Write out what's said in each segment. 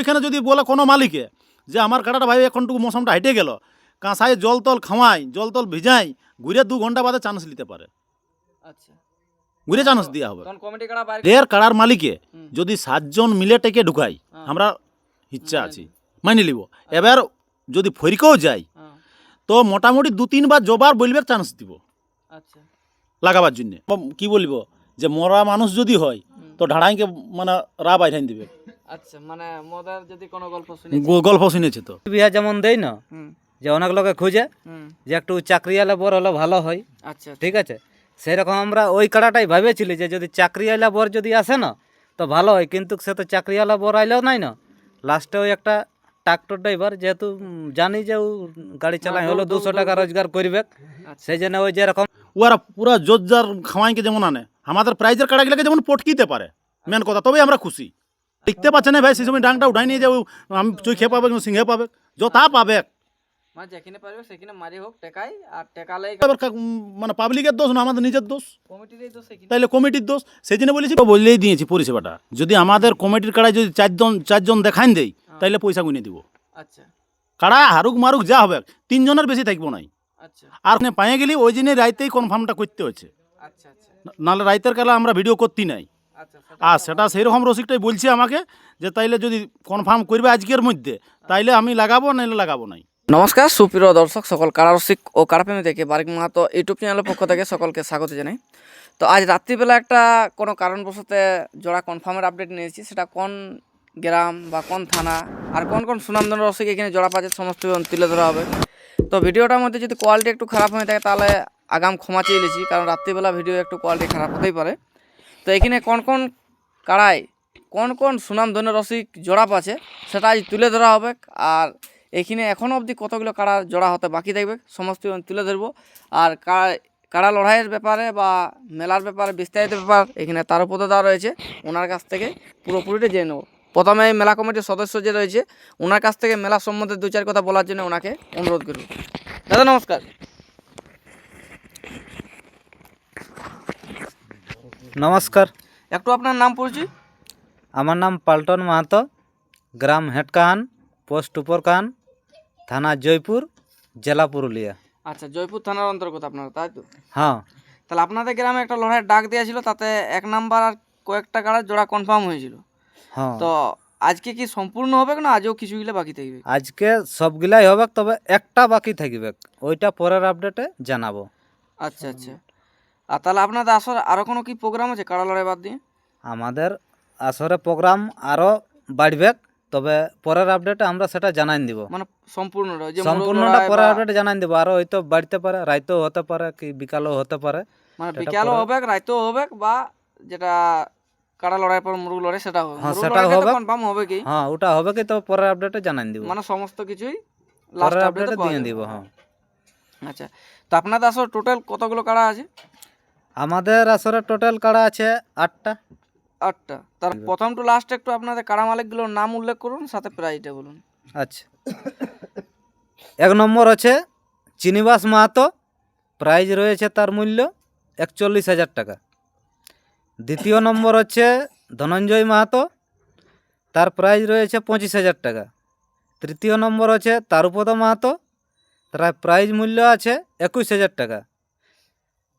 ওইখানে যদি বলে কোনো মালিকে যে আমার কাটাটা ভাই এখনটুকু মৌসুমটা হেঁটে গেল কাঁসায় জল তল খাওয়াই জল তল ভিজাই ঘুরে দু ঘণ্টা বাদে চান্স নিতে পারে। আচ্ছা। ঘুরে চান্স দেওয়া হবে। এর কাড়ার মালিকে যদি সাতজন মিলে টেকে ঢুকাই হ্যাঁ। আমরা ইচ্ছা আছি। মানি লিব এবার যদি ফরিকেও যাই হ্যাঁ, তো মোটামুটি দু তিনবার জবার বলবে চান্স দিব। আচ্ছা। লাগাবার জন্য। কি বলব? যে মরা মানুষ যদি হয় তো ঢাড়াইকে মানে রা বাইঠাইন দিবে। আচ্ছা মানে মোদার যদি কোনো গল্প শুনি গল্প শুনেছে তো। বিয়া যেমন দেই না যে অনেক লোকে খুঁজে যে একটু চাকরিওয়ালা বর হলে ভালো হয়। আচ্ছা ঠিক আছে? সেরকম আমরা ওই কাড়াটাই ভেবেছিলি যে যদি চাকরিওয়ালা বর যদি আসে না তো ভালো হয়। কিন্তু সে তো চাকরিওয়ালা বর আইলেও নাই না। লাস্টে ওই একটা ট্রাক্টর ড্রাইভার যেহেতু জানি যে ও গাড়ি চালাই হলো দুশো টাকা রোজগার করবে। সেই জন্য ওই যেরকম ওরা পুরা জোরজার খাওয়াইকে যেমন আনে আমাদের প্রাইজের কাড়াগুলোকে যেমন পটকিতে পারে মেন কথা তবেই আমরা খুশি। দেখতে পাচ্ছে না ভাই সেই সময় ডাংটা উঠাই নিয়ে যাও আমি চোখে পাবে সিংহে পাবে? যথা পাবে। মানে যেখানে পারবে সেখানে মারি হোক টেকাই আর টেকালেই এবার কা- উম, মানে পাবলিকের দোষ না আমাদের নিজের দোষ। তাইলে কমিটির দোষ। সেই জন্য বলেছি বললেই দিয়েছি পরিষেবাটা। যদি আমাদের কমিটির কাড়ায় যদি চারজন চারজন দেখান দেই তাইলে পয়সা গুনে দিব। আচ্ছা। কাড়া হারুক মারুক যা হবে তিনজনের বেশি থাকব নাই। আচ্ছা। আর পায়ে গেলি ওই জন্য রাইতেই কনফার্মটা করতে হচ্ছে আচ্ছা আচ্ছা। নাহলে রাইতের কালা আমরা ভিডিও করতে নাই। আর সেটা সেই রকম রসিকটাই বলছে আমাকে যে তাইলে যদি কনফার্ম করবে আজকের মধ্যে তাইলে আমি লাগাবো নাইলে লাগাবো নাই। নমস্কার সুপ্রিয় দর্শক সকল কারারসিক ও কারাপ্রেমী থেকে বারিক মাহাতো ইউটিউব চ্যানেলের পক্ষ থেকে সকলকে স্বাগত জানাই। তো আজ রাত্রিবেলা একটা কোনো কারণবশতে জোড়া কনফার্মের আপডেট নিয়েছি সেটা কোন গ্রাম বা কোন থানা আর কোন কোন সুনামধন রসিক এখানে জোড়া পাচ্ছে সমস্ত তুলে ধরা হবে। তো ভিডিওটার মধ্যে যদি কোয়ালিটি একটু খারাপ হয়ে থাকে তাহলে আগাম ক্ষমা চেয়ে নিয়েছি কারণ রাত্রিবেলা ভিডিও একটু কোয়ালিটি খারাপ হতেই পারে। তো এখানে কোন কোন কাড়ায়, কোন কোন সুনামধন্য রসিক জোড়া পাচ্ছে, সেটা আজ তুলে ধরা হবে। আর এখানে এখনও অবধি কতগুলো কাড়া জোড়া হতে বাকি থাকবে, সমস্ত তুলে ধরবো। আর কাড়া লড়াইয়ের ব্যাপারে বা মেলার ব্যাপারে, বিস্তারিত ব্যাপার এখানে তার উপর দেওয়া রয়েছে। ওনার কাছ থেকে পুরোপুরিটা জেনে নেব। প্রথমে মেলা কমিটির সদস্য যে রয়েছে, ওনার কাছ থেকে মেলা সম্বন্ধে দু চার কথা বলার জন্য ওনাকে অনুরোধ করব। দাদা, নমস্কার। নমস্কার। একটু আপনার নাম পরিচয়? আমার নাম পাল্টন মাহাতো গ্রাম হেটকাহান পোস্ট উপরকাহান থানা জয়পুর জেলা পুরুলিয়া। আচ্ছা জয়পুর থানার অন্তর্গত আপনারা তাই তো? হ্যাঁ। তাহলে আপনাদের গ্রামে একটা লড়াইয়ের ডাক দেওয়া ছিল তাতে এক নাম্বার আর কয়েকটা কাড়া জোড়া কনফার্ম হয়েছিল। হ্যাঁ। তো আজকে কি সম্পূর্ণ হবে না আজও কিছুগুলো বাকি থাকবে? আজকে সবগুলাই হবে তবে একটা বাকি থাকবে ওইটা পরের আপডেটে জানাব। আচ্ছা আচ্ছা। আর তাহলে আপনাদের আসর আরও কোনো কি প্রোগ্রাম আছে কাড়া লড়াই বাদ দিয়ে? আমাদের আসরে প্রোগ্রাম আরও বাড়বে তবে পরের আপডেটে আমরা সেটা জানাই দিব। মানে সম্পূর্ণটা মোরগ সম্পূর্ণটা পরের আপডেটে জানাই দিব। আরও হয়তো বাড়তে পারে রাইতেও হতে পারে কি বিকালেও হতে পারে মানে বিকালও হবে রাইতেও হবে বা যেটা কাড়া লড়াই পর মুরগ লড়াই সেটা হবে। হ্যাঁ, তো হবে। কনফার্ম হবে কি? হ্যাঁ ওটা হবে কি তবে পরের আপডেটে জানাই দিব। মানে সমস্ত কিছুই লাস্ট আপডেটে দিয়ে দিব হ্যাঁ। আচ্ছা তো আপনাদের আসর টোটাল কতগুলো কাড়া আছে? আমাদের আসরে টোটাল কাড়া আছে আটটা। আটটা। তার প্রথম টু লাস্ট একটু আপনাদের কাড়া মালিকগুলোর নাম উল্লেখ করুন সাথে প্রাইসটা বলুন। আচ্ছা। এক নম্বর আছে চিনিবাস মাহাতো প্রাইজ রয়েছে তার মূল্য একচল্লিশ হাজার টাকা। দ্বিতীয় নম্বর হচ্ছে ধনঞ্জয় মাহাতো তার প্রাইজ রয়েছে পঁচিশ হাজার টাকা। তৃতীয় নম্বর হচ্ছে তারুপদ মাহাতো তার প্রাইজ মূল্য আছে একুশ হাজার টাকা।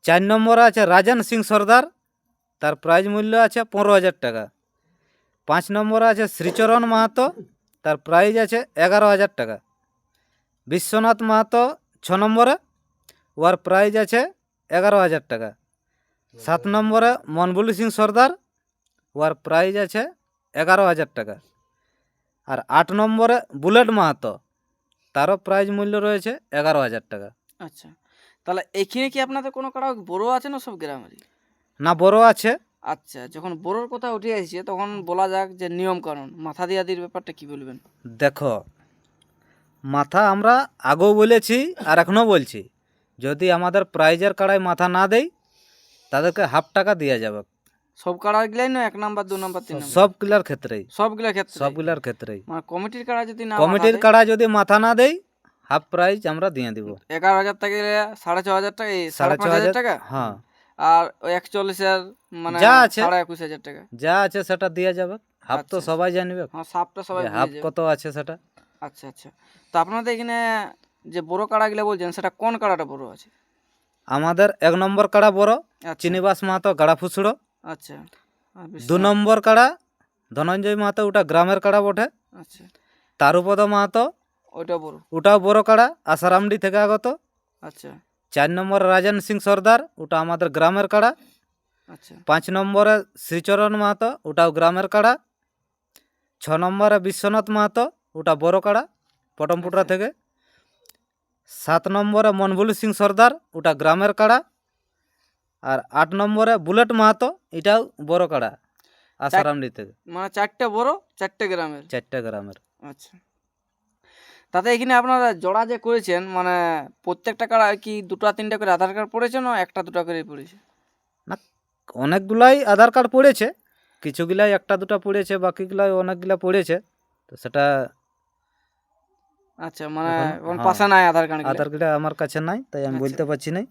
চার নম্বরে আছে রাজন সিং সর্দার। তার প্রাইজ মূল্য আছে পনেরো হাজার টাকা। পাঁচ নম্বরে আছে শ্রীচরণ মাহাতো। তার প্রাইজ আছে এগারো হাজার টাকা। বিশ্বনাথ মাহাতো ছ নম্বরে। ওর প্রাইজ আছে এগারো হাজার টাকা। সাত নম্বরে মনবুলি সিং সর্দার। ওর প্রাইজ আছে এগারো হাজার টাকা। আর আট নম্বরে বুলেট মাহাতো। তারও প্রাইজ মূল্য রয়েছে এগারো হাজার টাকা। আচ্ছা। তাহলে এখানে কি আপনাদের কোনো কাড়া বড় আছে না সব গ্রামেরই? না বড় আছে। আচ্ছা যখন বড়োর কথা উঠে আসছে তখন বলা যাক যে নিয়ম কানুন মাথা দিয়া দির ব্যাপারটা কি বলবেন? দেখো মাথা আমরা আগেও বলেছি আর এখনও বলছি। যদি আমাদের প্রাইজের কাড়ায় মাথা না দেই তাদেরকে হাফ টাকা দেওয়া যাবে। সব কাড়া গিলাই না এক নাম্বার দু নাম্বার তিন নাম্বার? সবগুলার ক্ষেত্রেই। সবগুলা ক্ষেত্রে সবগুলার ক্ষেত্রেই। মানে কমিটির কাড়া যদি না কমিটির কাড়া যদি মাথা না দেই হাফ প্রাইজ আমরা দিয়ে দিব। এগারো হাজার টাকা সাড়ে ছ হাজার টাকা এই সাড়ে ছ হাজার টাকা? হ্যাঁ। আর একচল্লিশ হাজার মানে যা আছে। সাড়ে একুশ হাজার টাকা। যা আছে সেটা দেওয়া যাবে। হাফ তো আচ্ছা। সবাই জানবে। হ্যাঁ সাপটা সবাই হাফ কত আছে সেটা? আচ্ছা আচ্ছা। তো আপনাদের এখানে যে বড় কাড়াগুলো বলছেন সেটা কোন কাড়াটা বড় আছে? আমাদের এক নম্বর কাড়া বড় আচ্ছা। চিনিবাস মাহাতো গাড়া ফুসড়ো। আচ্ছা। দু নম্বর কাড়া ধনঞ্জয় মাহাতো ওটা গ্রামের কাড়া বটে। আচ্ছা। তারুপদ মাহাতো ওইটা বড়? ওটাও বড় কাড়া আসারামডি থেকে আগত। আচ্ছা। চার নম্বর রাজন সিং সর্দার ওটা আমাদের গ্রামের কাড়া। আচ্ছা। পাঁচ নম্বরে শ্রীচরণ মাহাতো ওটাও গ্রামের কাড়া। ছ নম্বরে বিশ্বনাথ মাহাতো ওটা বড় কাড়া পটমপুটরা আচ্ছা। থেকে। সাত নম্বরে মনবুলি সিং সর্দার ওটা গ্রামের কাড়া। আর আট নম্বরে বুলেট মাহাতো এটাও বড় কাড়া আসারামডি থেকে। মানে চারটে বড় চারটে গ্রামের। চারটে গ্রামের। আচ্ছা। তাতে এখানে আপনারা জোড়া যে করেছেন মানে প্রত্যেকটা কাড়া কি দুটো তিনটা করে আধার কার্ড পড়েছে না একটা দুটো করে পড়েছে না অনেকগুলাই আধার কার্ড পড়েছে কিছুগুলাই একটা দুটো পড়েছে বাকিগুলাই অনেকগুলা পড়েছে তো সেটা আচ্ছা মানে এখন- হ্যাঁ। পাশে নাই আধার কার্ড আধার কার্ড আমার কাছে নাই তাই আমি আচ্ছা। বলতে পারছি না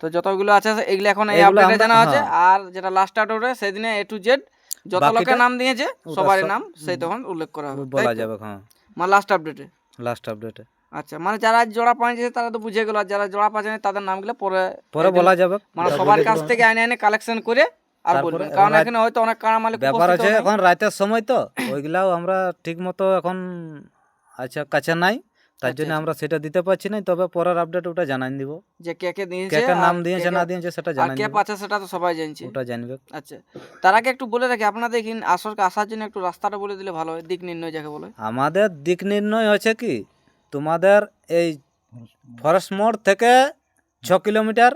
তো যতগুলো আছে এগুলো এখন এই আপডেটে জানা আছে হ্যাঁ। আর যেটা লাস্ট আউটে সেদিনে এ টু জেড যত লোকের নাম দিয়েছে সবারই নাম সেই তখন উল্লেখ করা হবে বলা যাবে হ্যাঁ মানে লাস্ট আপডেটে লাস্ট আপডেটে আচ্ছা মানে যারা জোড়া পাইছে তারা তো বুঝে গেল আর যারা জোড়া পাচ্ছে তাদের নামগুলো পরে পরে বলা যাবে। মানে সবার কাছ থেকে আইনে আইনে কালেকশন করে আর বলবেন কারণ এখানে হয়তো অনেক কারণ মালিক ব্যাপার আছে এখন রাতের সময় তো ওইগুলাও আমরা ঠিক মতো এখন আচ্ছা কাছে নাই। তার জন্য আচ্ছা। আমরা সেটা দিতে পারছি না তবে পরের আপডেট ওটা জানাই দিব। যে কে কে দিয়েছে কে কে নাম দিয়েছে না দিয়েছে সেটা জানাই কে পাচ্ছে সেটা তো সবাই জানছে। ওটা জানবে। আচ্ছা তার আগে একটু বলে রাখি আপনাদের এখানে আসরকে আসার জন্য একটু রাস্তাটা বলে দিলে ভালো হয় দিক নির্ণয় যাকে বলে। আমাদের দিক নির্ণয় হচ্ছে কি তোমাদের এই ফরেস্ট মোড় থেকে ছ কিলোমিটার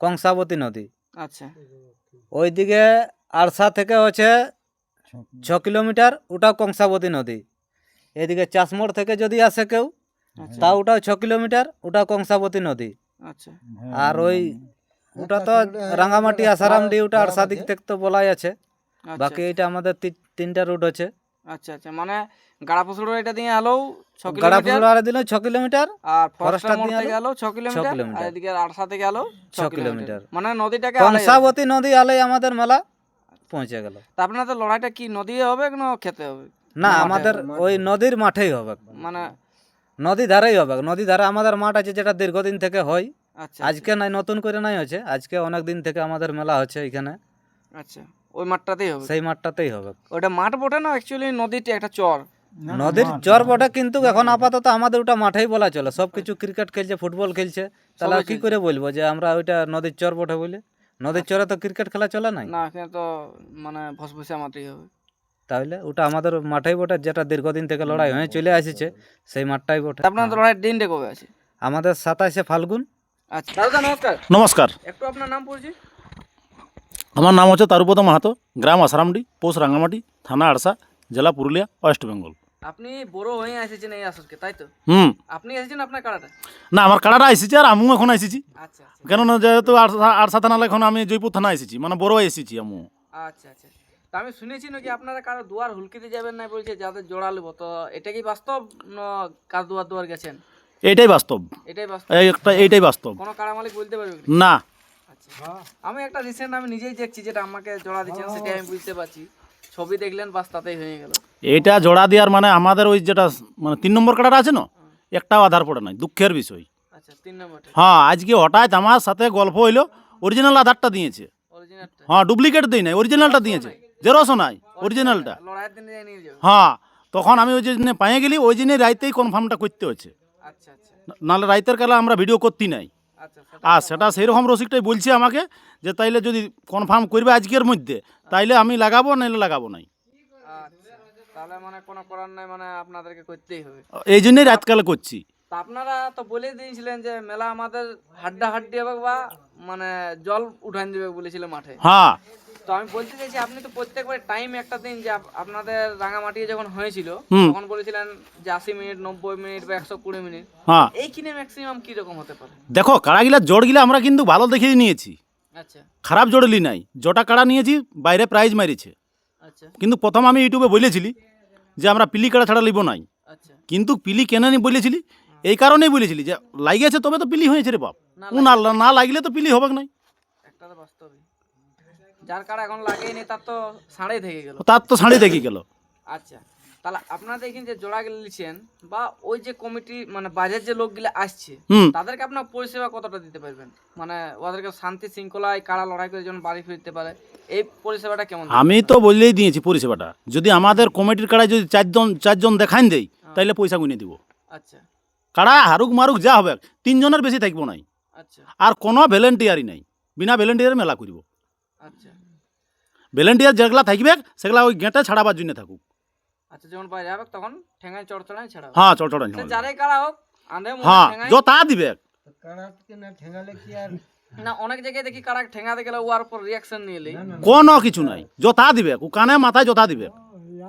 কংসাবতী নদী। আচ্ছা। ওইদিকে আরসা থেকে হচ্ছে ছ কিলোমিটার ওটাও কংসাবতী নদী। এদিকে চাষমোড় থেকে যদি আসে কেউ আচ্ছা তা ওটাও ছ কিলোমিটার ওটা কংসাবতী নদী। আচ্ছা। আর ওই ওটা তো রাঙামাটি আসারামডি ওটা আরসা দিক থেকে তো বলাই আছে। আচ্ছা, বাকি এটা আমাদের তিনটা রুট আছে। আচ্ছা আচ্ছা। মানে এটা দিয়ে আলো ছ কিলোমিটার। দিলে ছ কিলোমিটার আর ফরেস্টার দিয়ে আলো আলো ছ কিলোমিটার। আর এদিকে আলো ছ কিলোমিটার। মানে নদীটাকে কংসাবতী নদী আলাই আমাদের মেলা পৌঁছে গেল। তা আপনাদের লড়াইটা কি নদী হবে না খেতে হবে? না আমাদের ওই নদীর মাঠেই হবে। মানে নদী ধারেই হবে। নদী ধারে আমাদের মাঠ আছে যেটা দীর্ঘদিন থেকে হয়। আচ্ছা আজকে নাই নতুন করে নাই হচ্ছে আজকে অনেক দিন থেকে আমাদের মেলা হচ্ছে এখানে। আচ্ছা ওই মাঠটাতেই হবে? সেই মাঠটাতেই হবে। ওটা মাঠ বটে না অ্যাকচুয়ালি নদীটি একটা চর? নদীর চর বটে কিন্তু এখন আপাতত আমাদের ওটা মাঠেই বলা চলে। সব কিছু ক্রিকেট খেলছে ফুটবল খেলছে। তাহলে আর কি করে বলব যে আমরা ওইটা নদীর চর বটে বলে? নদীর চরে তো ক্রিকেট খেলা চলে নাই? না এখানে তো মানে ভসভসা মাটি হবে। তাহলে ওটা আমাদের মাঠেই বটে যেটা দীর্ঘদিন থেকে লড়াই হয়ে চলে আসছে সেই মাঠটাই বটে। তা আপনাদের লড়াইয়ের দিনটা কবে আছে? আমাদের সাতাশে ফাল্গুন। আচ্ছা দাদা নমস্কার। নমস্কার। একটু আপনার নাম পড়ছি? আমার নাম হচ্ছে তারুপদ মাহাতো গ্রাম আসারামডি পোস্ট রাঙ্গামাটি থানা আড়সা জেলা পুরুলিয়া ওয়েস্ট বেঙ্গল। আপনি বড় হয়ে এসেছেন এই আসরকে তাই তো? হুম। আপনি এসেছেন আপনার কাড়াটা না আমার কাড়াটা এসেছি আর আমিও এখন এসেছি। আচ্ছা আচ্ছা। কেননা যেহেতু আড়সা আড়সা থানা এখন আমি জয়পুর থানা এসেছি মানে বড় এসেছি আমিও। আচ্ছা আচ্ছা। তা আমি শুনেছি নাকি আপনারা কারও দুয়ার হুলকিতে যাবেন না বলছে যাদের জোড়া নেব তো এটা কি বাস্তব না কার দুয়ার দুয়ার গেছেন? এইটাই বাস্তব। এটাই বাস্তব। এই একটা এইটাই বাস্তব। কোনো কাড়া মালিক বলতে পারবে না। আচ্ছা। আমি একটা রিসেন্ট আমি নিজেই দেখছি যেটা আমাকে জোড়া দিচ্ছেন সেটা আমি বুঝতে পারছি। ছবি দেখলেন বাস তাতেই হয়ে গেল। এইটা জোড়া দেওয়ার মানে আমাদের ওই যেটা মানে তিন নম্বর কাটাটা আছে না? একটাও আধার পড়ে নাই দুঃখের বিষয়। আচ্ছা তিন নম্বরটা। হ্যাঁ আজকে হঠাৎ আমার সাথে গল্প হইল অরিজিনাল আধারটা দিয়েছে। অরিজিনালটা হ্যাঁ ডুপ্লিকেট দিই নাই অরিজিনালটা দিয়েছে। জেরক্সও নাই অরিজিনালটা হ্যাঁ তখন আমি ওই জন্য পাইয়ে গেলি ওই জন্য রাইতেই কনফার্মটা করতে হচ্ছে আচ্ছা নাহলে রাইতের কালে আমরা ভিডিও করতে নাই। আচ্ছা আর সেটা সেইরকম রসিকটাই বলছে আমাকে যে তাইলে যদি কনফার্ম করবে আজকের মধ্যে তাইলে আমি লাগাবো নাইলে লাগাবো নাই। আচ্ছা মানে মানে করতেই এই জন্যই রাতকালে করছি। আপনারা তো বলে দিয়েছিলেন যে মেলা আমাদের হাড্ডা হাড্ডি হবে বা মানে জল উঠান দিবে বলেছিল মাঠে। হ্যাঁ তো আমি বলতে চাইছি আপনি তো প্রত্যেকবার টাইম একটা দিন যে আপনাদের রাঙামাটি যখন হয়েছিল তখন বলেছিলেন যে আশি মিনিট নব্বই মিনিট বা একশো কুড়ি মিনিট। হ্যাঁ। এইখানে ম্যাক্সিমাম কি রকম হতে পারে? দেখো কাড়াগিলা জোড়গুলা আমরা কিন্তু ভালো দেখেই নিয়েছি। আচ্ছা। খারাপ জোড়লি নাই। জটা কাড়া নিয়েছি বাইরে প্রাইজ মারিছে। আচ্ছা। কিন্তু প্রথম আমি ইউটিউবে বলেছিলি যে আমরা পিলি কাড়া ছাড়া লিব নাই। আচ্ছা। কিন্তু পিলি কেন নি বলেছিলি? এই কারণেই বলেছিলি যে লাগিয়েছে তবে তো পিলি হয়েছে রে বাপ। না না লাগলে তো পিলি হবে নাই। একটা যার কাড়া এখন লাগেনি তার তো সাড়েই থেকে গেল। তার তো শাড়ি দেখি গেল। আচ্ছা তাহলে আপনারা দেখেন যে জোড়া গেলে বা ওই যে কমিটি মানে বাজার যে লোকগুলো আসছে তাদেরকে আপনার পরিষেবা কতটা দিতে পারবেন? মানে ওদেরকে শান্তি শৃঙ্খলায় কারা লড়াই করে যেন বাড়ি ফিরতে পারে এই পরিষেবাটা কেমন আমি তো বললেই দিয়েছি পরিষেবাটা। যদি আমাদের কমিটির কাড়ায় যদি চারজন চারজন দেখান দেই তাহলে পয়সা গুনে দিব। আচ্ছা। কাড়া হারুক মারুক যা হবে তিনজনের বেশি থাকব নাই। আচ্ছা। আর কোনো ভলেন্টিয়ারই নাই বিনা ভলেন্টিয়ারে মেলা করিব। আচ্ছা। ভলেন্টিয়ার যেগুলা থাকবে সেগুলা ওই গেঁটে ছাড়াবার জন্য থাকুক। আচ্ছা যখন বাইরে হবে তখন ঠেঙায় চড় চড়াই ছাড়া হ্যাঁ হোক আন্ধে হ্যাঁ ঠেঙায়। যতা দিবে। না অনেক জায়গায় দেখি কারা ঠেঙাতে গেলে ওয়ার উপর রিয়াকশন নিয়ে লি কোনো কিছু নাই। যতা দিবে ও কানে মাথায় যতা দিবে।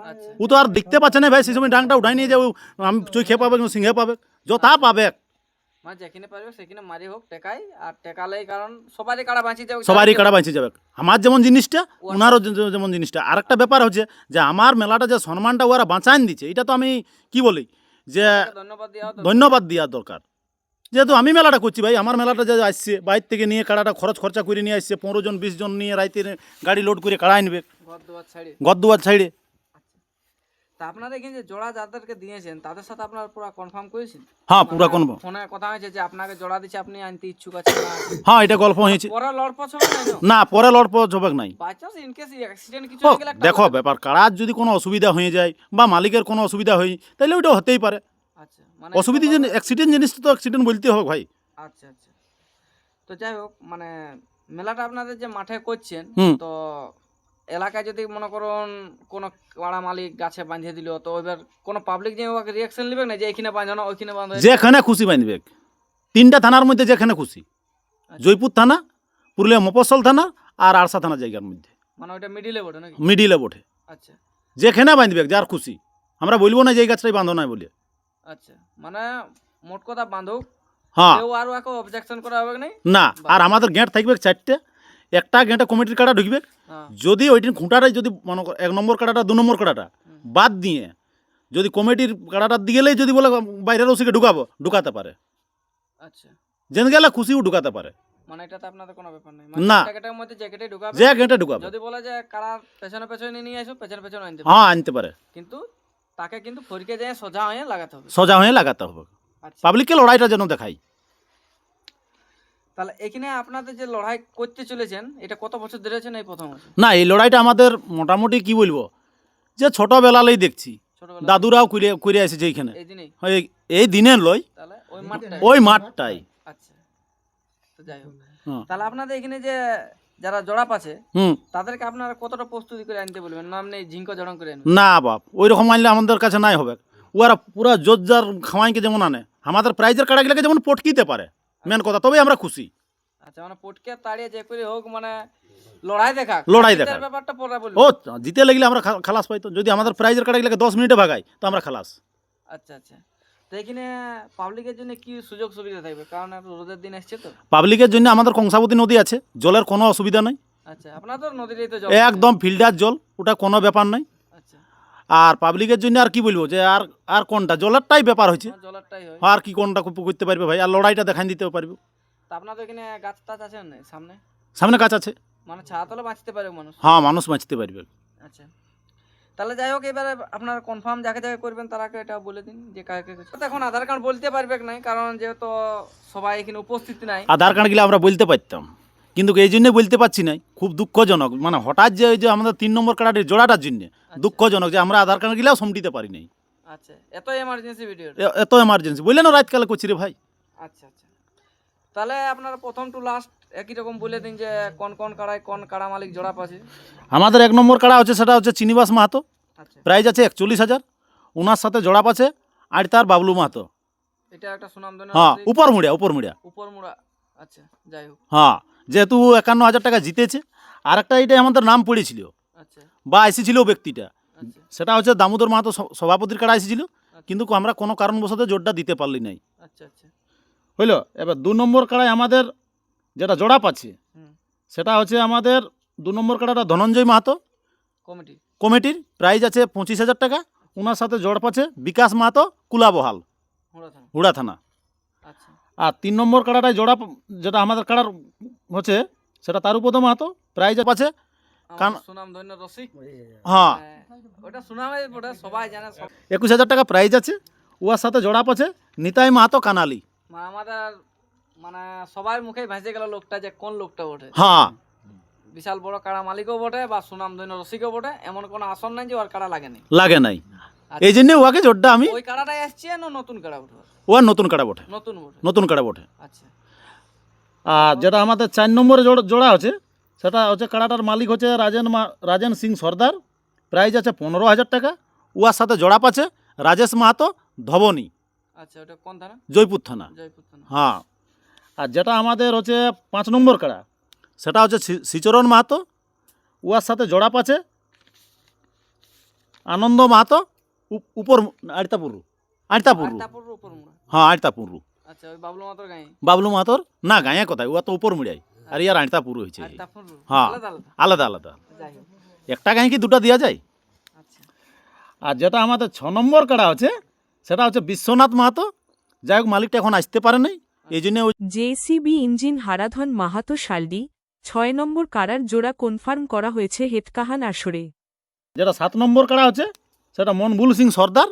আচ্ছা। ও তো আর দেখতে পাচ্ছে না ভাই সেই সময় ডাংটা উঠাই নিয়ে যাবে আমি চোখে পাবে সিংহে পাবে। যতা পাবে। মানে যেখানে পারবে সেখানে মারি হোক টেকাই। আর টেকালেই কারণ সবারই কারা বাঁচিয়ে যাবে। সবারই কাটা বাঁচে যাবে। আমার যেমন জিনিসটা ওনারও যেমন জিনিসটা। আরেকটা ব্যাপার হচ্ছে যে আমার মেলাটা যে সম্মানটা ওরা বাঁচান দিচ্ছে এটা তো আমি কি বলি? যে ধন্যবাদ দেওয়া দরকার। যেহেতু আমি মেলাটা করছি ভাই আমার মেলাটা যে আসছে বাইর থেকে নিয়ে কাড়াটা খরচ খরচা করে নিয়ে আসছে পনেরো জন বিশ জন নিয়ে রাইতে গাড়ি লোড করে কাড়াই নেবে। ঘর দুয়ার সাইডে তা আপনারা এখানে যে জোড়া যাদেরকে দিয়েছেন তাদের সাথে আপনারা পুরো কনফার্ম করেছেন? হ্যাঁ পুরা ফোনে কথা হয়েছে যে আপনাকে জোড়া দিচ্ছে আপনি আনতে ইচ্ছুক আছেন হ্যাঁ এটা গল্প হয়েছে। পরে হবে না না পরে হবে নাই। বাই ইন কেস অ্যাক্সিডেন্ট কিছু হয়ে গেলে দেখো ব্যাপার কারার যদি কোনো অসুবিধা হয়ে যায় বা মালিকের কোনো অসুবিধা হয় তাহলে ওইটা হতেই পারে। আচ্ছা মানে অসুবিধা অ্যাক্সিডেন্ট জিনিস তো অ্যাক্সিডেন্ট বলতে হবে ভাই। আচ্ছা আচ্ছা। তো যাই হোক মানে মেলাটা আপনাদের যে মাঠে করছেন তো এলাকায় যদি মনে করুন কোনো পাড়া মালিক গাছে বাঁধিয়ে দিল তো এবার কোনো পাবলিক যে ওকে রিয়াকশন নেবে না যে এখানে বাঁধানো ওইখানে বাঁধা যেখানে খুশি বাঁধবে। তিনটা থানার মধ্যে যেখানে খুশি। জয়পুর থানা পুরুলিয়া মফস্বল থানা আর আরসা থানা জায়গার মধ্যে। মানে ওইটা মিডিলে বটে নাকি? মিডিলে বটে। আচ্ছা। যেখানে বাঁধবে যার খুশি। আমরা বলব না যে এই গাছটাই বাঁধো না বলে। আচ্ছা। মানে মোট কথা বাঁধুক। হ্যাঁ। কেউ আরও একে অবজেকশন করা হবে না না আর আমাদের গেঁট থাকবে চারটে। একটা গেঁটে কমিটির কাটা ঢুকবে। হ্যাঁ। যদি ওইটির খুঁটাটাই যদি মনে করো এক নম্বর কাটাটা দু নম্বর কাটাটা বাদ দিয়ে যদি কমিটির কাটাটা দিয়ে গেলেই যদি বলে বাইরের ওসিকে ঢুকাবো ঢুকাতে পারে। আচ্ছা। যেন গেলে খুশিও ঢুকাতে পারে। মানে এটাতে আপনাদের কোনো ব্যাপার নেই। না। জ্যাকেটের মধ্যে জ্যাকেটে ঢুকাবে যে ঢুকাবে। যদি বলে যে কারার পেছনে পেছনে নিয়ে আসো পেছনে পেছনে আনতে হ্যাঁ আনতে পারে। কিন্তু তাকে কিন্তু ফরিকে যায় সোজা হয়ে লাগাতে হবে। সোজা হয়ে লাগাতে হবে। আচ্ছা। পাবলিককে লড়াইটা যেন দেখাই। তাহলে এখানে আপনাদের যে লড়াই করতে চলেছেন এটা কত বছর ধরে আছেন এই প্রথম না এই লড়াইটা আমাদের মোটামুটি কি বলব? যে ছোটবেলালেই দেখছি। দাদুরাও করে করে এসেছে এইখানে এই এই দিনের লই। তাহলে ওই মাঠটাই। আচ্ছা। যাই হোক। হ্যাঁ। তাহলে আপনাদের এখানে যে যারা জড়া পাচ্ছে হুম। তাদেরকে আপনারা কতটা প্রস্তুতি করে আনতে বলবেন? না আপনি ঝিঙ্ক জড়াং করে না বাপ ওই রকম আনলে আমাদের কাছে নাই হবে। ওরা পুরা জোরজার খাওয়াইকে যেমন আনে আমাদের প্রাইজের কাড়াগুলোকে যেমন পটকিতে পারে। মেন কথা তবেই আমরা খুশি। আচ্ছা মানে পটকে তাড়িয়ে যে করে হোক মানে লড়াই দেখা লড়াই দেখাক। ব্যাপারটা পরে বলব ও জিতে লাগলে আমরা খালাস পাইতো যদি আমাদের প্রাইজের কাড়াগুলোকে দশ মিনিটে ভাগাই তো আমরা খালাস। আচ্ছা আচ্ছা। তো এখানে পাবলিকের জন্য কি সুযোগ সুবিধা থাকবে? কারণ রোদের দিন আসছে তো। পাবলিকের জন্য আমাদের কংসাবতী নদী আছে। জলের কোনো অসুবিধা নাই। আচ্ছা আপনার তো নদীরই তো জল একদম ফিল্টার জল ওটা কোনো ব্যাপার নাই। আর পাবলিকের জন্য আর কি বলব যে আর আর কোনটা? জলেরটাই ব্যাপার হয়েছে। জলেরটাই হয়। আর কি কোনটা করতে পারবে ভাই? আর লড়াইটা দেখান দিতেও পারবে। তা আপনার তো এখানে গাছ টাছ আছে না সামনে? সামনে কাজ আছে। মানে ছায়া তলে বাঁচতে পারে মানুষ? হ্যাঁ মানুষ বাঁচতে পারবে। আচ্ছা। তাহলে যাই হোক এবারে আপনার কনফার্ম যাকে যাকে করবেন তারাকে এটা বলে দিন যে কাকে কাকে- এখন আধার কার্ড বলতে পারবে না কারণ যেহেতু সবাই এখানে উপস্থিত নাই। আধার কার্ড গেলে আমরা বলতে পারতাম। কিন্তু এই জন্যে বলতে পারছি না খুব দুঃখজনক। মানে হঠাৎ যে ওই যে আমাদের তিন নম্বর কার্ডের জোড়াটার জন্য দুঃখজনক যে আমরা আধার কার্ড গেলেও সমটিতে পারি নাই। আচ্ছা এত এমার্জেন্সি ভিডিও এত এমার্জেন্সি বললেন না রাতকালে করছি রে ভাই। আচ্ছা আচ্ছা। তাহলে আপনারা প্রথম টু লাস্ট একই রকম বলে দিন যে কোন কোন কাড়ায় কোন কাড়া মালিক জোড়া পাচ্ছে। আমাদের এক নম্বর কাড়া হচ্ছে সেটা হচ্ছে চিনিবাস মাহাতো। আচ্ছা। প্রাইস আছে একচল্লিশ হাজার। ওনার সাথে জোড়া পাচ্ছে আর তার বাবলু মাহাতো। এটা একটা সুনামধন্য হ্যাঁ উপর মুড়িয়া উপর মুড়িয়া উপর মুড়া আচ্ছা যাই হোক। হ্যাঁ যেহেতু একান্ন হাজার টাকা জিতেছে আর একটা এটাই আমাদের নাম পড়েছিল। আচ্ছা। বা এসেছিল ব্যক্তিটা। আচ্ছা। সেটা হচ্ছে দামোদর মাহাতো সভাপতির কাড়া এসেছিল কিন্তু আমরা কোনো কারণবশত জোরটা দিতে পারলি নাই। আচ্ছা এবার দু নম্বর কাড়ায় আমাদের যেটা জোড়া পাচ্ছে সেটা হচ্ছে আমাদের দু নম্বর কাড়াটা ধনঞ্জয় মাহাতো। কমিটি। কমিটির প্রাইজ আছে পঁচিশ হাজার টাকা। ওনার সাথে জোড় পাচ্ছে বিকাশ মাহাতো কুলাবহাল। হুড়া থানা। আর তিন নম্বর কাড়াটায় জোড়া যেটা আমাদের কাড়ার হচ্ছে সেটা তার উপদ মাহাতো প্রাইজ আছে। হ্যাঁ। হ্যাঁ, ওটা বটে সবাই জানে একুশ হাজার টাকা প্রাইজ আছে। উয়ার সাথে জোড়া আছে নিতাই মাহাতো কানালি। মানে আমাদের মানে সবার মুখে ভেসে গেল লোকটা যে কোন লোকটা বটে। হ্যাঁ। বিশাল বড় কাড়া মালিকও বটে বা সুনাম ধন্য রসিকও বটে এমন কোনো আসন নাই যে ওর কাড়া লাগেনি লাগে নাই। এই জন্য উয়াকে জোরটা আমি ওই কাড়াটাই আসছে না নতুন কাড়া উঠবে উয়ার নতুন কাড়া বটে। নতুন বটে। নতুন কাড়া বটে। আচ্ছা। আর যেটা আমাদের চার নম্বরে জোড়া আছে সেটা হচ্ছে কাড়াটার মালিক হচ্ছে রাজেন রাজেন সিং সর্দার। প্রাইজ আছে পনেরো হাজার টাকা। উয়ার সাথে জোড়া পাচ্ছে রাজেশ মাহাতো ধবনী। আচ্ছা ওটা কোন থানা? জয়পুর থানা। জয়পুর থানা। হ্যাঁ। আর যেটা আমাদের হচ্ছে পাঁচ নম্বর কাড়া সেটা হচ্ছে শ্রীচরণ মাহাতো। উয়ার সাথে জোড়া পাচ্ছে আনন্দ মাহাতো উপ- উপর আড়তাপুর আড়তাপুর তারপর উপর মুড়া। হ্যাঁ আড়তাপুর আচ্ছা ওই বাবলু মাতর গায়ে? বাবলু মাহাতোর না গাঁয়ে কোথায়? উয়া তো উপর মুড়াই আর ইয়ার আড়তাপুর হয়েছে হ্যাঁ। আলাদা আলাদা। একটা গাঁয়ে কি দুটা দেওয়া যায়? আচ্ছা। আর যেটা আমাদের ছ নম্বর কাড়া আছে সেটা হচ্ছে বিশ্বনাথ মাহাতো। যাই হোক মালিকটা এখন আসতে পারে নাই। এই জন্য জেসিবি ইঞ্জিন হারাধন মাহাতো শালডি ছয় নম্বর কারার জোড়া কনফার্ম করা হয়েছে হেতকাহান আসরে। যেটা সাত নম্বর কাড়া হচ্ছে সেটা মনবুল সিং সর্দার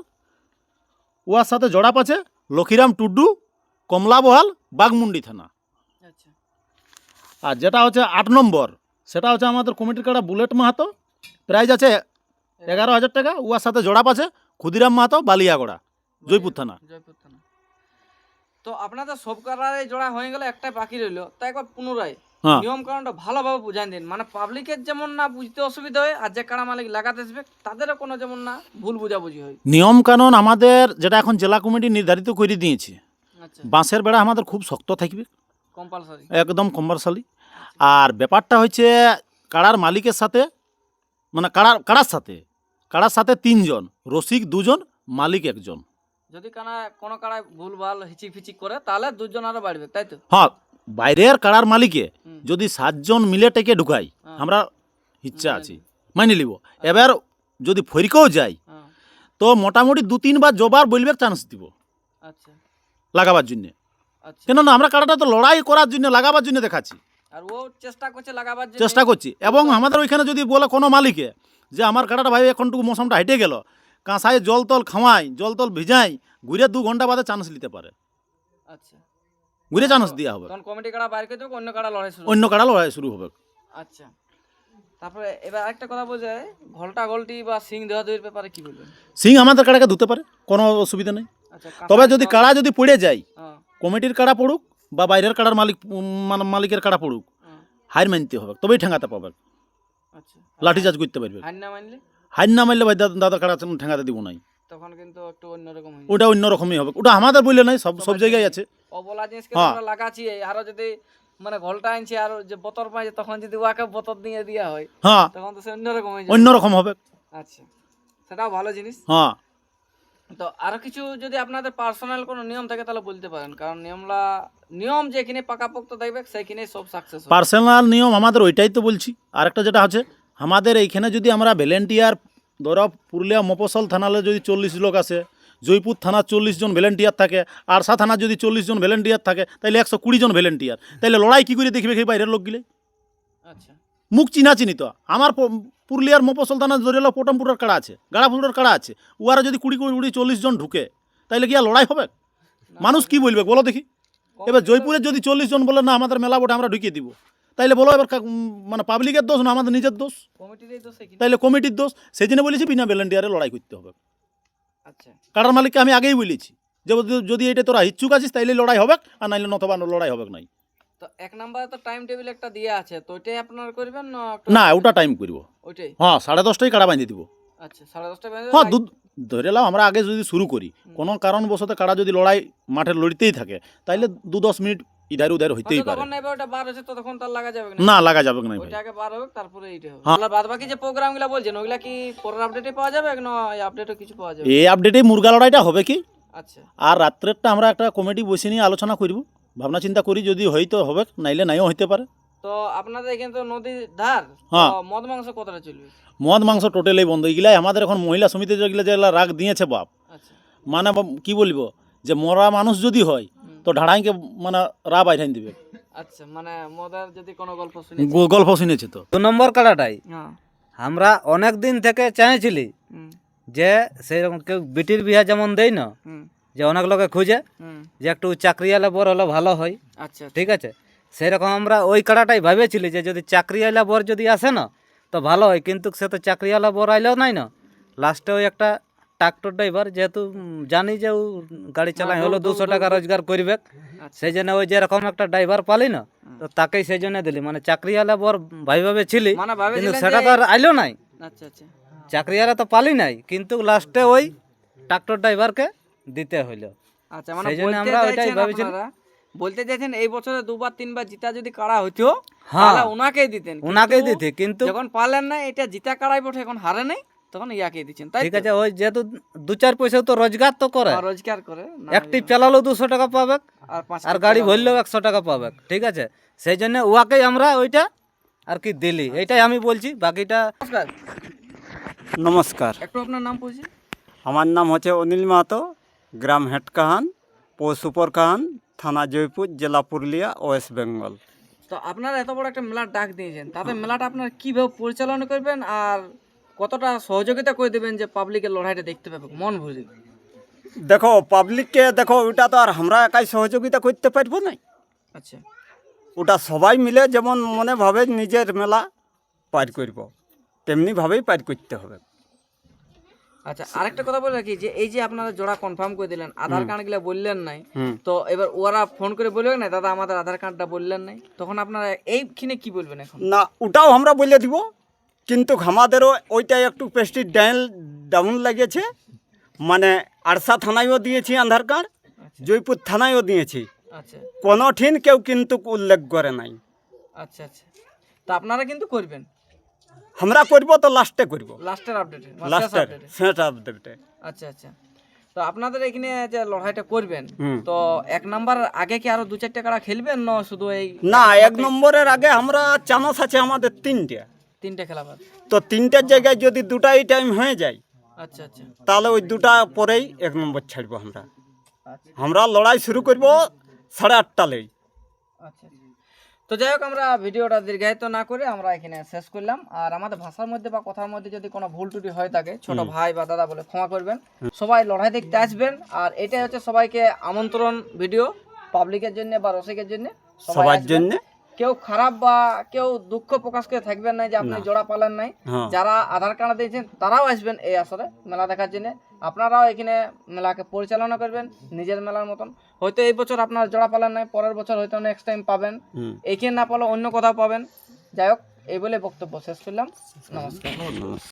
উয়ার সাথে জড়াপ আছে লক্ষীরাম টুডু কমলা বহাল বাগমুন্ডি থানা। আচ্ছা। আর যেটা হচ্ছে আট নম্বর সেটা হচ্ছে আমাদের কমিটির কাড়া বুলেট মাহাতো। প্রাইজ আছে এগারো হাজার টাকা উয়ার সাথে জড়াপ আছে ক্ষুদিরাম মাহাতো বালিয়াগড়া জয়পুর থানা। জয়পুর থানা। তো আপনাদের সব কারারে জোড়া হয়ে গেলে একটাই বাকি রইল তাই একবার পুনরায়। নিয়ম কারণটা ভালোভাবে বুঝাই দিন। মানে পাবলিকের যেমন না বুঝতে অসুবিধা হয় আর যে কারা মালিক লাগাতে আসবে তাদেরও কোনো যেমন না ভুল বুঝাবুঝি হয়। নিয়ম কানুন আমাদের যেটা এখন জেলা কমিটি নির্ধারিত করে দিয়েছে আচ্ছা। বাঁশের বেড়া আমাদের খুব শক্ত থাকবে। কম্পালসারি একদম কমার্শালি আর ব্যাপারটা হচ্ছে কাড়ার মালিকের সাথে মানে কাড়ার কাড়ার সাথে কাড়ার সাথে তিনজন রসিক দুজন মালিক একজন। যদি কানা কোনো কারায় ভুল ভালো হিচিক ফিচিক করে তাহলে দুজন আরও বাড়বে তাই তো? হ্যাঁ বাইরের কাড়ার মালিকে যদি সাতজন মিলে টেকে ঢুকাই হ্যাঁ। আমরা ইচ্ছা আছি। মানি লিব এবার যদি ফরিকেও যাই হ্যাঁ। তো মোটামুটি দু তিনবার জবার বলবে চান্স দিব আচ্ছা। লাগাবার জন্যে। আচ্ছা। কেননা আমরা কাড়াটা তো লড়াই করার জন্য লাগাবার জন্য দেখাচ্ছি। চেষ্টা করছি এবং আমাদের ওইখানে যদি বলে কোনো মালিকে যে আমার কাটাটা ভাই এখনটুকু মৌসুমটা হেঁটে গেল কাঁসায় জল তল খাওয়াই জল তল ভিজাই ঘুরে দু ঘণ্টা বাদে চান্স নিতে পারে। আচ্ছা। ঘুরে চান্স দেওয়া হবে। তখন কমিটি কাড়া বাইরে করে দেবে অন্য কাড়া লড়াই শুরু অন্য কাড়া লড়াই শুরু হবে। আচ্ছা। তারপরে এবার আরেকটা কথা বোঝে ঘলটা গলটি বা সিং দেওয়া দেওয়ার ব্যাপারে কি বলবেন? সিং আমাদের কাড়াকে ধুতে পারে কোনো অসুবিধা নেই। আচ্ছা তবে যদি কাড়া যদি পড়ে যায় কমিটির কাড়া পড়ুক বা বাইরের কাড়ার মালিক মানে মালিকের কাড়া পড়ুক হার মানতে হবে তবেই ঠেঙাতে পাবে আচ্ছা। লাঠি চার্জ করতে পারবে। হার না মানলে? মারলে ভাই দাদা- দাদার কাড়া ঠেঙাতে দিব নাই। তখন কিন্তু একটু অন্যরকম ওটা অন্যরকমই হবে। ওটা আমাদের বললে নাই সব সব জায়গায় আছে। অবলা জিনিসকে হ্যাঁ। আমরা লাগাচ্ছি আরও যদি মানে ঘলটা আনছি আর যে বোতল পাই তখন যদি ওয়াকে বোতল দিয়ে দেওয়া হয় হ্যাঁ। তখন তো সে অন্যরকম হয়ে যায় অন্য রকম হবে। আচ্ছা সেটাও ভালো জিনিস। হ্যাঁ। তো আরও কিছু যদি আপনাদের পার্সোনাল কোনো নিয়ম থাকে তাহলে বলতে পারেন। কারণ নিয়মলা নিয়ম যেখানে পাকাপোক্ত দেখবে সেইখানে সব সাকসেস পার্সোনাল নিয়ম আমাদের ওইটাই তো বলছি। আরেকটা যেটা হচ্ছে আমাদের এইখানে যদি আমরা ভলেন্টিয়ার ধরো পুরুলিয়া মফসল থানালে যদি চল্লিশ লোক আসে জয়পুর থানার চল্লিশ জন ভলেন্টিয়ার থাকে আরসা থানার যদি চল্লিশ জন ভলেন্টিয়ার থাকে তাহলে একশো কুড়ি জন ভলেন্টিয়ার। তাহলে লড়াই কী করে দেখবে সেই বাইরের লোকগুলো? আচ্ছা। মুখ চিনা চিনি তো আমার পুরুলিয়ার মফসল থানা ধরে এলো পটমপুরের কাড়া আছে গাড়াপুরের কাড়া আছে। উয়ারা যদি কুড়ি কুড়ি কুড়ি চল্লিশ জন ঢুকে তাহলে কি আর লড়াই হবে? মানুষ কি বলবে? বলো দেখি। এবার জয়পুরে যদি চল্লিশ জন বলে না আমাদের মেলা বটে আমরা ঢুকিয়ে দিব। তাইলে বলো এবার মানে পাবলিকের দোষ না আমাদের নিজের দোষ? তাইলে কমিটির দোষ। সেই জন্য বলেছি বিনা ভলেন্টিয়ারে লড়াই করতে হবে। কাটার মালিককে আমি আগেই বলেছি যে যদি- এটা তোরা ইচ্ছুক আছিস তাইলে লড়াই হবে আর নাইলে নতবা লড়াই হবে নাই। তো এক নম্বরে তো টাইম টেবিল একটা দিয়ে আছে তো ওইটাই আপনারা করবেন না না ওটা টাইম করব। ওইটাই? হ্যাঁ সাড়ে দশটায় কাড়া দিব। আচ্ছা সাড়ে দশটা বেজে হ্যাঁ দু ধরে নাও আমরা আগে যদি শুরু করি কোনো কারণবশত কাড়া যদি লড়াই মাঠে লড়তেই থাকে তাইলে দু দশ মিনিট ইধার উধার হইতেই পারে। নেবে ওটা বার হচ্ছে তার লাগা যাবে না। লাগা যাবে না ভাই ওইটা আগে বার হবে তারপরে এইটা হবে। হ্যাঁ। আর বাদ বাকি যে বলছেন ওইগুলা কি পরের আপডেটে পাওয়া যাবে না এই আপডেটও কিছু পাওয়া যাবে? এই আপডেটে মুরগা লড়াইটা হবে কি? আচ্ছা। আর রাত্রেরটা আমরা একটা কমিটি বসে নিয়ে আলোচনা করব। ভাবনা চিন্তা করি যদি হয়তো হবে নাইলে নাইও হইতে পারে। তো আপনাদের এখানে তো নদীর ধার হ্যাঁ। মদ মাংস কতটা চলবে? মদ মাংস টোটালি বন্ধ। এগুলাই আমাদের এখন মহিলা সমিতি যেগুলো যেগুলো রাগ দিয়েছে বাপ। আচ্ছা। মানে কি বলব? যে মরা মানুষ যদি হয়। তো ঢাড়াইকে মানে রা বাইঠাই দিবে। আচ্ছা মানে মোদের যদি কোনো গল্প শুনি গ- গল্প শুনেছি তো। দু নম্বর কাড়াটাই হ্যাঁ। আমরা অনেক দিন থেকে চাইছিলি হুম। যে সেইরকম কেউ বিটির বিয়া যেমন দেই না হুম। যে অনেক লোকে খুঁজে হুম। যে একটু চাকরি চাকরিওয়ালা বর হলে ভালো হয়। আচ্ছা ঠিক আছে? সেরকম আমরা ওই কাড়াটাই ভেবেছিলি যে যদি চাকরি চাকরিওয়ালা বর যদি আসে না তো ভালো হয় কিন্তু সে তো চাকরিওয়ালা বর আইলেও নাই না। লাস্টে ওই একটা ট্রাক্টর ড্রাইভার যেহেতু জানি যে ও গাড়ি চালাই হলো দুশো টাকা রোজগার করবে। সেই জন্য ওই যেরকম একটা ড্রাইভার পালি না তো তাকেই সেই জন্য দিলি। মানে চাকরিওয়ালা বর ভাই ভাবে ছিলি মানে কিন্তু সেটা তো আর আইলো নাই। আচ্ছা আচ্ছা। চাকরিওয়ালা তো পালি নাই কিন্তু লাস্টে ওই ট্রাক্টর ড্রাইভারকে দিতে হইল। আচ্ছা মানে সেই জন্য আমরা ওইটাই ভাবছিলাম। বলতে চাইছেন এই বছরে দুবার তিনবার জিতা যদি কাড়া হইতো হ্যাঁ। ওনাকেই দিতেন। ওনাকেই দিতে কিন্তু যখন পারলেন না এটা জিতা কাড়াই বটে এখন হারে নাই। তখন ইয়াকেই দিচ্ছেন তাই ঠিক আছে ওই যেহেতু দু চার পয়সা তো রোজগার তো করে। রোজগার করে একটি চালালো দুশো টাকা পাবে আর পাঁচ আর গাড়ি ভরলেও একশো টাকা পাবে ঠিক আছে? সেই জন্য উহাকেই আমরা ওইটা আর কি দিলি এইটাই আমি বলছি বাকিটা নমস্কার। নমস্কার। একটু আপনার নাম বলছি আমার নাম হচ্ছে অনিল মাহাতো গ্রাম হেটকাহান পোস্ট উপরকাহান থানা জয়পুর জেলা পুরুলিয়া ওয়েস্ট বেঙ্গল। তো আপনারা এত বড় একটা মেলার ডাক দিয়েছেন তাতে মেলাটা আপনারা কীভাবে পরিচালনা করবেন আর কতটা সহযোগিতা করে দেবেন যে পাবলিকের লড়াইটা দেখতে পাবে? মন ভরে দেখো পাবলিককে দেখো ওটা তো আর আমরা একাই সহযোগিতা করতে পারব না আচ্ছা। ওটা সবাই মিলে যেমন মনে ভাবে নিজের মেলা পার করব তেমনিভাবেই পার করতে হবে। আচ্ছা আরেকটা কথা বলে রাখি যে এই যে আপনারা জোড়া কনফার্ম করে দিলেন আধার কার্ডগুলা বললেন নাই তো এবার ওরা ফোন করে বলবে না দাদা আমাদের আধার কার্ডটা বললেন নাই। তখন আপনারা এইখানে কি বলবেন এখন? না ওটাও আমরা বলে দিব। কিন্তু আমাদেরও ওইটাই একটু পেস্টি ডাইল ডাউন লেগেছে। মানে আরসা থানায়ও দিয়েছি আধার কার্ড জয়পুর থানায়ও দিয়েছি। আচ্ছা। কোনো ঠিন কেউ কিন্তু উল্লেখ করে নাই। আচ্ছা আচ্ছা। তা আপনারা কিন্তু করবেন? আমরা করব তো লাস্টে করব। লাস্টের আপডেটে লাস্টের সেটা আপডেটে আচ্ছা আচ্ছা। তো আপনাদের এখানে যে লড়াইটা করবেন তো এক নাম্বার আগে কি আরও দু চারটে কারা খেলবেন না শুধু এই না এক নম্বরের আগে আমরা চানস আছে আমাদের তিনটে। তিনটে খেলাবার তো তিনটের জায়গায় যদি দুটাই টাইম হয়ে যায় আচ্ছা আচ্ছা। তাহলে ওই দুটা পরেই এক নম্বর ছাড়বো আমরা। আমরা লড়াই শুরু করব সাড়ে আটটালেই আচ্ছা তো যাই হোক আমরা ভিডিওটা দীর্ঘায়িত না করে আমরা এখানে শেষ করলাম। আর আমাদের ভাষার মধ্যে বা কথার মধ্যে যদি কোনো ভুল ত্রুটি হয়ে থাকে ছোট ভাই বা দাদা বলে ক্ষমা করবেন। সবাই লড়াই দেখতে আসবেন। আর এটাই হচ্ছে সবাইকে আমন্ত্রণ ভিডিও পাবলিকের জন্য বা রসিকের জন্য। সবার জন্য। কেউ খারাপ বা কেউ দুঃখ প্রকাশ করে থাকবেন না যে আপনি জোড়া পালেন নাই। হ্যাঁ। যারা আধার কার্ড দিয়েছেন তারাও আসবেন এই আসরে মেলা দেখার জন্য। আপনারাও এখানে মেলাকে পরিচালনা করবেন নিজের মেলার মতন। হয়তো এই বছর আপনার জোড়া পালেন নাই পরের বছর হয়তো নেক্সট টাইম পাবেন। এখানে না পালো অন্য কোথাও পাবেন। যাই হোক এই বলে বক্তব্য শেষ করলাম। নমস্কার। নমস্কার